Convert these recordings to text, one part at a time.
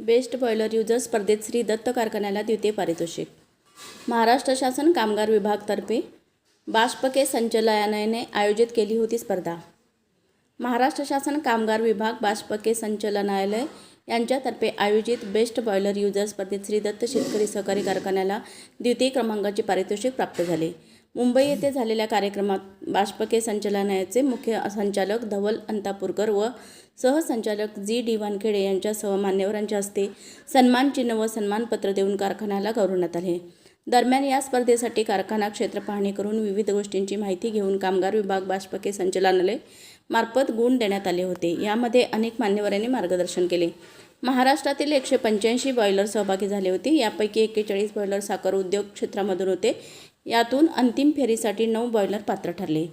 Best boiler user स्पर्धेत श्री दत्त कारखान्याला द्वितीय पारितोषिक. महाराष्ट्र शासन कामगार विभागतर्फे बाष्पके संचालनालयाने आयोजित केली होती स्पर्धा. महाराष्ट्र शासन कामगार विभाग बाष्पके संचालनालय यांच्यातर्फे आयोजित बेस्ट बॉयलर युजर स्पर्धेत श्री दत्त शेतकरी सहकारी कारखान्याला द्वितीय क्रमांकाचे पारितोषिक प्राप्त झाले. मुंबई येथे झालेल्या कार्यक्रमात बाष्पके संचालनालयाचे मुख्य संचालक धवल अंतापूरकर व सहसंचालक जी डी वानखेडे यांच्यासह मान्यवरांच्या हस्ते सन्मानचिन्ह व सन्मानपत्र देऊन कारखान्याला गौरवण्यात आले. दरम्यान या स्पर्धेसाठी कारखाना क्षेत्र पाहणी करून विविध गोष्टींची माहिती घेऊन कामगार विभाग बाष्पके संचालनालय मार्फत गुण देण्यात आले होते. यामध्ये अनेक मान्यवरांनी मार्गदर्शन केले. महाराष्ट्रातील एकशे पंच्याऐंशी बॉयलर सहभागी झाले होते. यापैकी एक्केचाळीस बॉयलर साखर उद्योग क्षेत्रामधून होते. यातून अंतिम फेरीसाठी नऊ बॉयलर पात्र ठरले.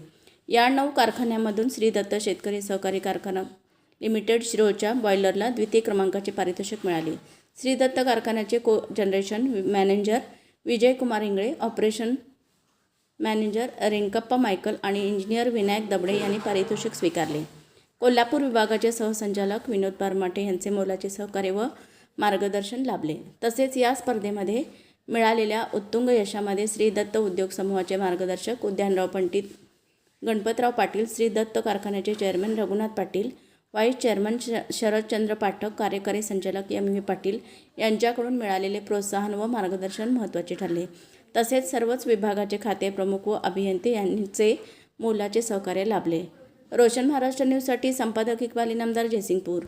या नऊ कारखान्यामधून श्री दत्त शेतकरी सहकारी कारखाना लिमिटेड शिरोच्या बॉयलरला द्वितीय क्रमांकाचे पारितोषिक मिळाले. श्री दत्त कारखान्याचे cogeneration manager Vijaykumar Ingale operation manager Renkappa Michael आणि इंजिनियर विनायक दबडे यांनी पारितोषिक स्वीकारले. कोल्हापूर विभागाचे सहसंचालक विनोद पारमाटे यांचे मोलाचे सहकार्य व मार्गदर्शन लाभले. तसेच या स्पर्धेमध्ये मिळालेल्या उत्तुंग यशामध्ये श्री दत्त उद्योग समूहाचे मार्गदर्शक उद्यानराव पंडित गणपतराव पाटील श्री दत्त कारखान्याचे chairman Raghunath Patil vice chairman श शरदचंद्र पाठक कार्यकारी संचालक एम व्ही पाटील यांच्याकडून मिळालेले प्रोत्साहन व मार्गदर्शन महत्त्वाचे ठरले. तसेच सर्वच विभागाचे खाते प्रमुख व अभियंते यांचे मोलाचे सहकार्य लाभले. रोशन महाराष्ट्र न्यूजसाठी संपादक इक्बाल इनामदार जयसिंगपूर.